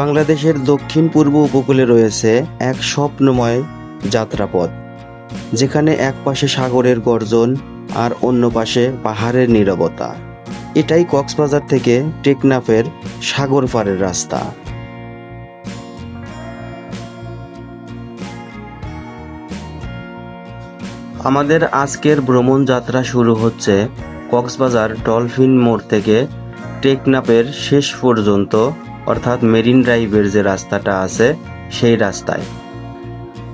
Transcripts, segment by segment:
বাংলাদেশের দক্ষিণ পূর্ব উপকূলে রয়েছে এক স্বপ্নময় যাত্রাপথ, যেখানে এক পাশে সাগরের গর্জন আর অন্য পাশে পাহাড়ের নীরবতা। এটাই কক্সবাজার থেকে টেকনাফের সাগর পাড়ের রাস্তা। আমাদের আজকের ভ্রমণ যাত্রা শুরু হচ্ছে কক্সবাজার ডলফিন মোড় থেকে টেকনাফের শেষ পর্যন্ত অর্থাৎ মেরিন ড্রাইভের যে রাস্তাটা আছে, সেই রাস্তায়।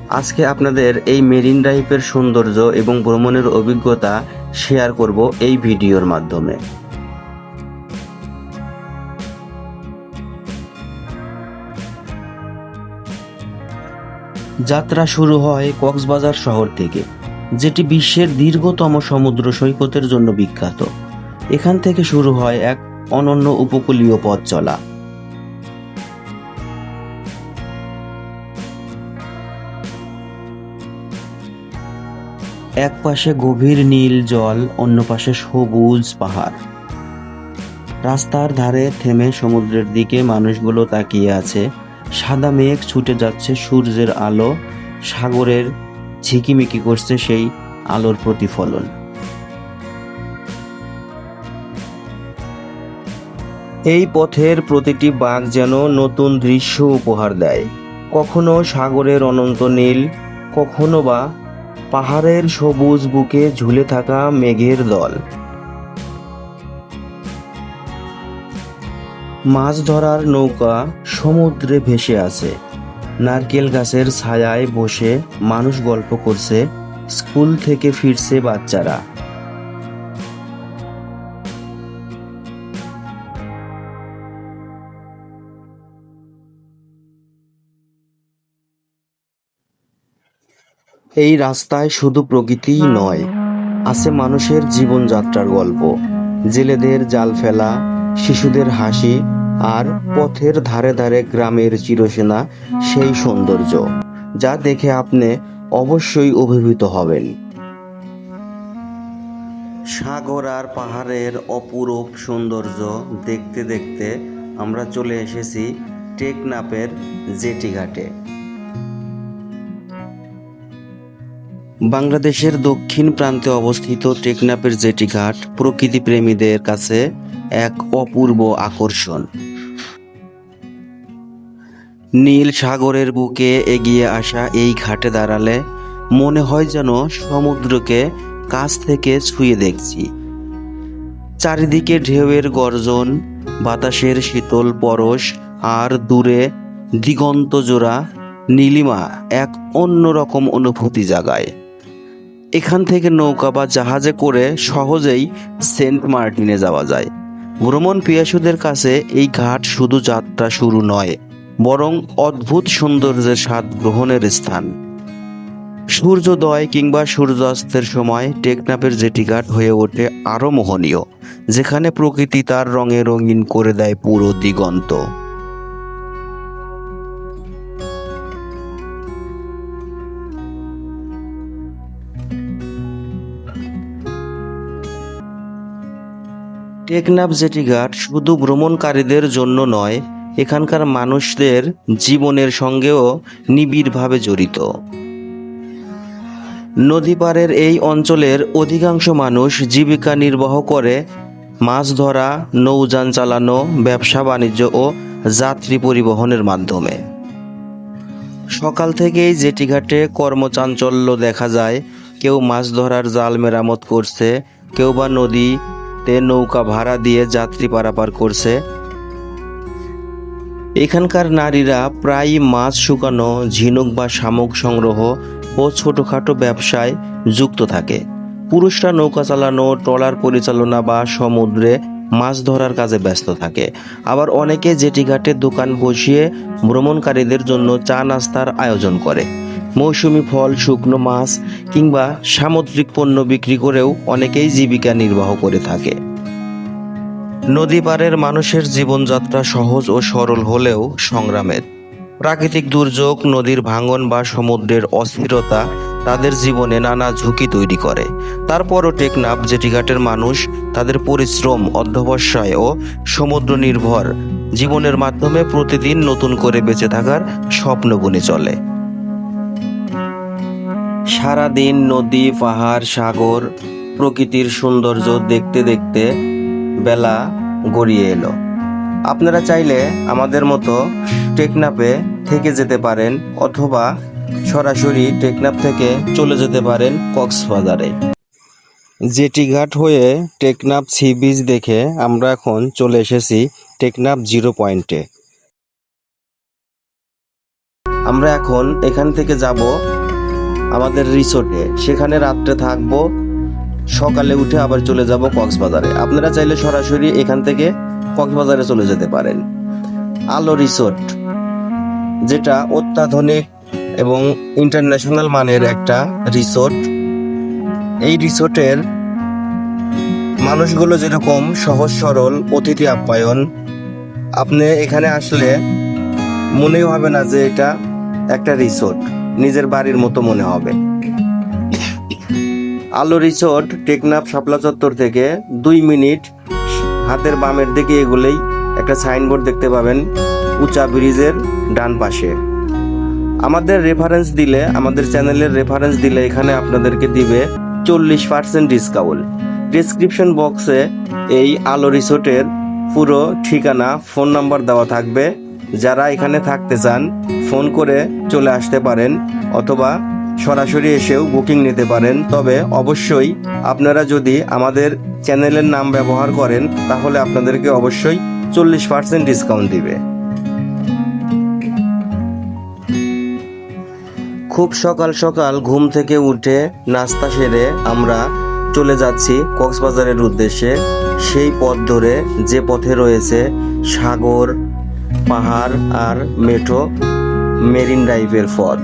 আজকে আপনাদের এই মেরিন ড্রাইভের সৌন্দর্য এবং ভ্রমণের অভিজ্ঞতা শেয়ার করব এই ভিডিওর মাধ্যমে। যাত্রা শুরু হয় কক্সবাজার শহর থেকে, যেটি বিশ্বের দীর্ঘতম সমুদ্র সৈকতের জন্য বিখ্যাত। এখান থেকে শুরু হয় এক অনন্য উপকূলীয় পথ চলা। এক পাশে গভীর নীল জল, অন্য পাশে সবুজ পাহাড়। রাস্তার ধারে থেমে সমুদ্রের দিকে মানুষগুলো তাকিয়ে আছে। সাদা মেঘ ছুটে যাচ্ছে সূর্যের আলো, সাগরের ঝিকিমিকি করছে সেই আলোর প্রতিফলন। এই পথের প্রতিটি বাঘ যেন নতুন দৃশ্য উপহার দেয়। কখনো সাগরের অনন্ত নীল, কখনো বা পাহাড়ের সবুজ বুকে ঝুলে থাকা মেঘের দল। মাছ ধরার নৌকা সমুদ্রে ভেসে আছে নারকেল গাছের ছায়ায় বসে মানুষ গল্প করছে, স্কুল থেকে ফিরছে বাচ্চারা। এই রাস্তায় শুধু প্রকৃতিই নয়, আছে মানুষের জীবনযাত্রার গল্প। জেলেদের জাল ফেলা, শিশুদের হাসি আর পথের ধারে ধারে গ্রামের চিরসেনা সেই সৌন্দর্য, যা দেখে আপনি অবশ্যই অভিভূত হবেন। সাগর আর পাহাড়ের অপরূপ সৌন্দর্য দেখতে দেখতে আমরা চলে এসেছি টেকনাপের জেটি বাংলাদেশের দক্ষিণ প্রান্তে অবস্থিত টেকনাপের জেটি ঘাট প্রকৃতি প্রেমীদের কাছে এক অপূর্ব আকর্ষণ। নীল সাগরের বুকে এগিয়ে আসা এই ঘাটে দাঁড়ালে মনে হয় যেন সমুদ্রকে কাছ থেকে ছুঁয়ে দেখছি। চারিদিকে ঢেউয়ের গর্জন, বাতাসের শীতল পরশ, আর দূরে দিগন্ত জোড়া নীলিমা এক অন্যরকম অনুভূতি জাগায়। এখান থেকে নৌকা বা জাহাজে করে সহজেই সেন্ট মার্টিনে যাওয়া যায়। ভ্রমণ পিয়াসুদের কাছে এই ঘাট শুধু যাত্রা শুরু নয়, বরং অদ্ভুত সৌন্দর্যের স্বাদ গ্রহণের স্থান। সূর্যোদয় কিংবা সূর্যাস্তের সময় টেকনাপের জেটিঘাট হয়ে ওঠে আরও মোহনীয়, যেখানে প্রকৃতি তার রঙে রঙিন করে দেয় পুরো দিগন্ত। টেকনাফ জেটিঘাট শুধু ভ্রমণকারীদের জন্য নয়, এখানকার মানুষদের জীবনের সঙ্গেও নিবিড়ভাবে জড়িত। নদী পাড়ের এই অঞ্চলের অধিকাংশ মানুষ জীবিকা নির্বাহ করে, মাছ ধরা, নৌযান চালানো, ব্যবসা বাণিজ্য ও যাত্রী পরিবহনের মাধ্যমে। সকাল থেকেই জেটিঘাটে কর্মচাঞ্চল্য দেখা যায়। কেউ মাছ ধরার জাল মেরামত করছে, কেউ বা নদীতে নৌকা ভাড়া দিয়ে যাত্রী পারাপার করছে। এখানকার নারীরা প্রায় মাছ শুকানো, ঝিনুক বা শামুক সংগ্রহ ও ছোটখাটো ব্যবসায় যুক্ত থাকে। পুরুষরা নৌকা চালানো, ট্রলার পরিচালনা বা সমুদ্রে মাছ ধরার কাজে ব্যস্ত থাকে। আবার অনেকে জেটিঘাটে দোকান বসিয়ে ভ্রমণকারীদের জন্য চা নাস্তার আয়োজন করে। মৌসুমি ফল, শুকনো মাছ কিংবা সামুদ্রিক পণ্য বিক্রি করেও অনেকেই জীবিকা নির্বাহ করে থাকে। নদী পাড়ের মানুষের জীবনযাত্রা সহজ ও সরল হলেও সংগ্রামের। প্রাকৃতিক দুর্যোগ, নদীর ভাঙন বা সমুদ্রের অস্থিরতা তাদের জীবনে নানা ঝুঁকি তৈরি করে। তারপরও টেকনাফ, জেটিঘাটের মানুষ তাদের পরিশ্রম, অধ্যবসায় ও সমুদ্র নির্ভর জীবনের মাধ্যমে প্রতিদিন নতুন করে বেঁচে থাকার স্বপ্ন বুনে চলে। সারাদিন নদী, পাহাড়, সাগর, প্রকৃতির সৌন্দর্য দেখতে দেখতে বেলা গড়িয়ে এলো। আপনারা চাইলে আমাদের মতো টেকনাপে থেকে যেতে পারেন অথবা সরাসরি টেকনাপ থেকে চলে যেতে পারেন কক্সবাজারে। জেটি ঘাট হয়ে টেকনাপ সি বিচ দেখে আমরা এখন চলে এসেছি টেকনাপ জিরো পয়েন্টে। আমরা এখন এখান থেকে যাব আমাদের রিসোর্টে। সেখানে রাত্রে থাকব। সকালে উঠে আবার চলে যাব কক্সবাজারে। আপনারা চাইলে সরাসরি এখান থেকে কক্সবাজারে চলে যেতে পারেন। আলো রিসোর্ট, যেটা অত্যাধুনিক এবং ইন্টারন্যাশনাল মানের একটা রিসোর্ট। এই রিসোর্টের মানুষগুলো যেরকম সহজ, সরল, অতিথি আপ্যায়ন, আপনি এখানে আসলে মনেই হবে না যে এটা একটা রিসোর্ট। নিজের বাড়ির মতো মনে হবে। আলো রিসোর্ট টেকনাফ, শাপলা চত্বর থেকে দুই মিনিট হাতের বামের দিকে এগুলেই একটা সাইনবোর্ড দেখতে পাবেন উঁচা ব্রিজের ডান পাশে। আমাদের রেফারেন্স দিলে, আমাদের চ্যানেলের রেফারেন্স দিলে এখানে আপনাদেরকে দিবে চল্লিশ পার্সেন্ট ডিসকাউন্ট ডিসক্রিপশন বক্সে এই আলো রিসোর্টের পুরো ঠিকানা ফোন নাম্বার দেওয়া থাকবে। যারা এখানে থাকতে চান, ফোন করে চলে আসতে পারেন অথবা সরাসরি এসেও বুকিং নিতে পারেন। তবে অবশ্যই আপনারা যদি আমাদের চ্যানেলের নাম ব্যবহার করেন, তাহলে আপনাদেরকে অবশ্যই চল্লিশ পার্সেন্ট ডিসকাউন্ট দিবে। খুব সকাল সকাল ঘুম থেকে উঠে নাস্তা সেরে আমরা চলে যাচ্ছি কক্সবাজারের উদ্দেশ্যে। সেই পথ ধরে যে পথে রয়েছে সাগর পাহাড় আর মেঠো মেরিন ড্রাইভের পথ।